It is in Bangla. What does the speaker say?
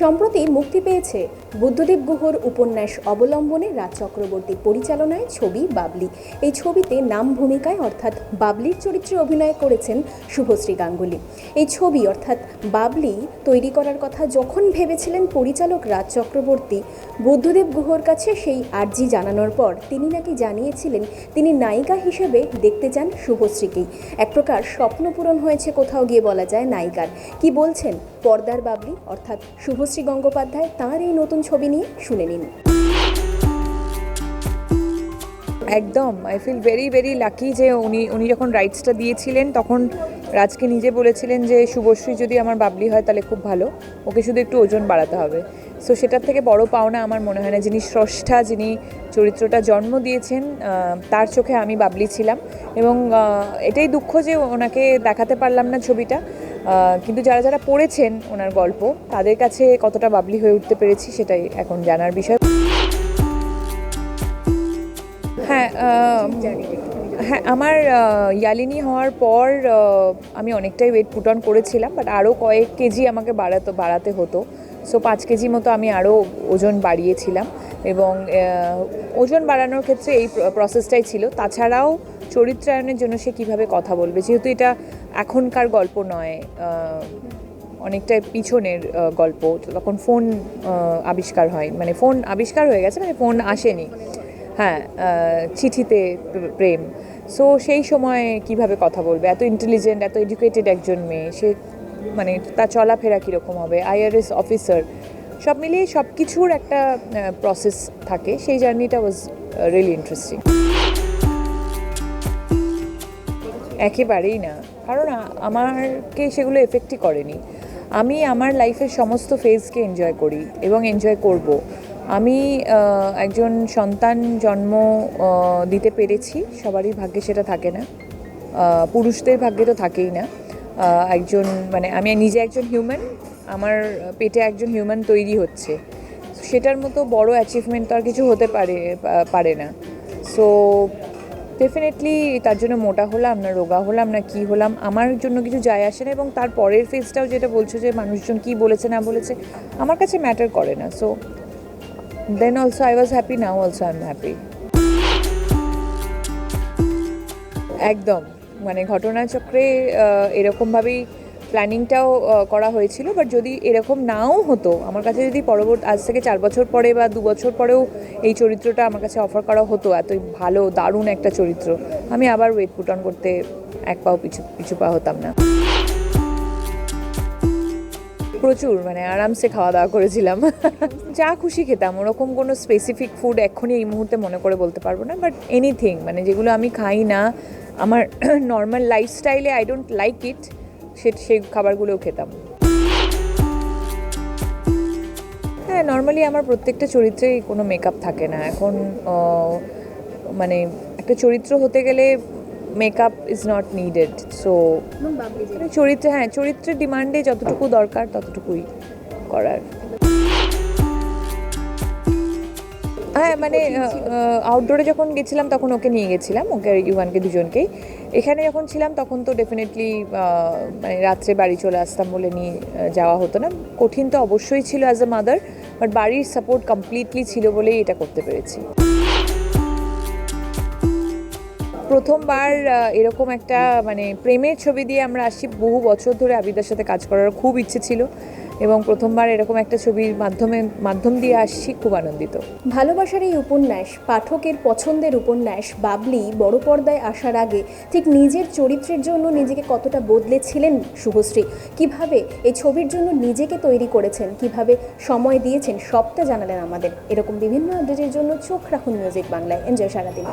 সম্প্রতি মুক্তি পেয়েছে বুদ্ধদেব গুহর উপন্যাস অবলম্বনে রাজ চক্রবর্তীর পরিচালনায় ছবি বাবলি। এই ছবিতে নাম ভূমিকায় অর্থাৎ বাবলির চরিত্রে অভিনয় করেছেন শুভশ্রী গাঙ্গুলি। এই ছবি অর্থাৎ বাবলি তৈরি করার কথা যখন ভেবেছিলেন পরিচালক রাজ চক্রবর্তী, বুদ্ধদেব গুহর কাছে সেই আর্জি জানানোর পর তিনি নাকি জানিয়েছিলেন তিনি নায়িকা হিসেবে দেখতে চান শুভশ্রীকেই। এক প্রকার স্বপ্ন পূরণ হয়েছে কোথাও গিয়ে বলা যায় নায়িকার। কি বলছেন পর্দার বাবলি অর্থাৎ শুভশ্রী গঙ্গোপাধ্যায় তাঁর এই নতুন ছবি নিয়ে শুনে নিন। একদম I feel very very lucky যে উনি উনি যখন রাইটসটা দিয়েছিলেন, তখন রাজকে নিজে বলেছিলেন যে, শুভশ্রী যদি আমার বাবলি হয়, তাহলে খুব ভালো। ওকে শুধু একটু ওজন বাড়াতে হবে। সো সেটার থেকে বড় পাওনা আমার মনে হয় না। যিনি স্রষ্টা, যিনি চরিত্রটা জন্ম দিয়েছেন তার চোখে আমি বাবলি ছিলাম। এবং এটাই দুঃখ যে ওনাকে দেখাতে পারলাম না ছবিটা। কিন্তু যারা যারা পড়েছেন ওনার গল্প, তাদের কাছে কতটা বাবলি হয়ে উঠতে পেরেছি সেটাই এখন জানার বিষয়। হ্যাঁ হ্যাঁ আমার ইয়ালিনি হওয়ার পর আমি অনেকটাই ওয়েট পুট অন করেছিলাম বাট আরও কয়েক কেজি আমাকে বাড়াতে বাড়াতে হতো। সো পাঁচ কেজি মতো আমি আরও ওজন বাড়িয়েছিলাম এবং ওজন বাড়ানোর ক্ষেত্রে এই প্রসেসটাই ছিল। তাছাড়াও চরিত্রায়নের জন্য সে কীভাবে কথা বলবে, যেহেতু এটা এখনকার গল্প নয় অনেকটাই পিছনের গল্প। তখন ফোন আবিষ্কার হয়। মানে ফোন আবিষ্কার হয়ে গেছে মানে ফোন আসেনি। হ্যাঁ চিঠিতে প্র- প্রেম। সো সেই সময় কীভাবে কথা বলবে? এত ইন্টেলিজেন্ট এত এডুকেটেড একজন মেয়ে। সে মানে তার চলাফেরা কীরকম হবে? আইআরএস অফিসার সব মিলিয়ে সব কিছুর একটা প্রসেস থাকে। সেই জার্নিটা ওয়াজ রিয়েলি ইন্টারেস্টিং একেবারেই না। আমারকে সেগুলো এফেক্টই করেনি। আমি আমার লাইফের সমস্ত ফেজকে এনজয় করি এবং এনজয় করব। আমি একজন সন্তান জন্ম দিতে পেরেছি, সবারই ভাগ্যে সেটা থাকে না। পুরুষদের ভাগ্যে তো থাকেই না। একজন মানে আমি নিজে একজন হিউম্যান আমার পেটে একজন হিউম্যান তৈরি হচ্ছে। সেটার মতো বড় অ্যাচিভমেন্ট তো আর কিছু হতে পারে পারে না। সো ডেফিনেটলি তার জন্য মোটা হলাম না, রোগা হলাম না, কি হলাম, আমার জন্য কিছু যায় আসে না এবং তার পরের ফেজটাও যেটা বলছো যে মানুষজন কি বলেছে, না বলেছে, আমার কাছে ম্যাটার করে না। So then also I was happy now also I am happy একদম মানে ঘটনাচক্রে এরকমভাবেই প্ল্যানিংটাও করা হয়েছিল বাট যদি এরকম নাও হতো, আমার কাছে যদি পরবর্তী, আজ থেকে চার বছর পরে বা দু বছর পরেও এই চরিত্রটা আমার কাছে অফার করা হতো, এতই ভালো, দারুণ একটা চরিত্র, আমি আবার ওয়েট পুট অন করতে এক পাও পিছু পিছু পা হতাম না। প্রচুর মানে আরামসে খাওয়া দাওয়া করেছিলাম। যা খুশি খেতাম, ওরকম কোনো স্পেসিফিক ফুড এক্ষুনি এই মুহূর্তে মনে করে বলতে পারব না বাট এনিথিং মানে যেগুলো আমি খাই না, আমার নর্মাল লাইফস্টাইলে আই ডোন্ট লাইক ইট সে সেই খাবারগুলোও খেতাম। হ্যাঁ নর্মালি আমার প্রত্যেকটা চরিত্রেই কোনো মেকআপ থাকে না। এখন মানে একটা চরিত্র হতে গেলে makeup is not needed so চরিত্রে হ্যাঁ চরিত্রের ডিমান্ডে যতটুকু দরকার ততটুকুই করার। হ্যাঁ মানে আউটডোরে যখন গেছিলাম তখন ওকে নিয়ে গেছিলাম ওকে ইউয়ানকে দুজনকেই। এখানে যখন ছিলাম তখন তো ডেফিনেটলি মানে রাত্রে বাড়ি চলে আসতাম বলে নিয়ে যাওয়া হতো না। কঠিন তো অবশ্যই ছিল অ্যাজ এ মাদার বাট বাড়ির সাপোর্ট কমপ্লিটলি ছিল বলেই এটা করতে পেরেছি। প্রথমবার এরকম একটা মানে প্রেমের ছবি দিয়ে আমরা আসি বহু বছর ধরে আবিদার সাথে কাজ করার খুব ইচ্ছে ছিল। এবং প্রথমবার এরকম একটা ছবির মাধ্যমে, মাধ্যম দিয়ে আসছি, খুব আনন্দিত। ভালোবাসার এই উপন্যাস, পাঠকের পছন্দের উপন্যাস, বাবলি বড় পর্দায় আসার আগে ঠিক নিজের চরিত্রের জন্য নিজেকে কতটা বদলেছিলেন শুভশ্রী? কীভাবে এই ছবির জন্য নিজেকে তৈরি করেছেন? কীভাবে সময় দিয়েছেন? সবটা জানালেন আমাদের। এরকম বিভিন্ন আপডেটের জন্য চোখ রাখুন মিউজিক বাংলায় এনজয় সারাদিন।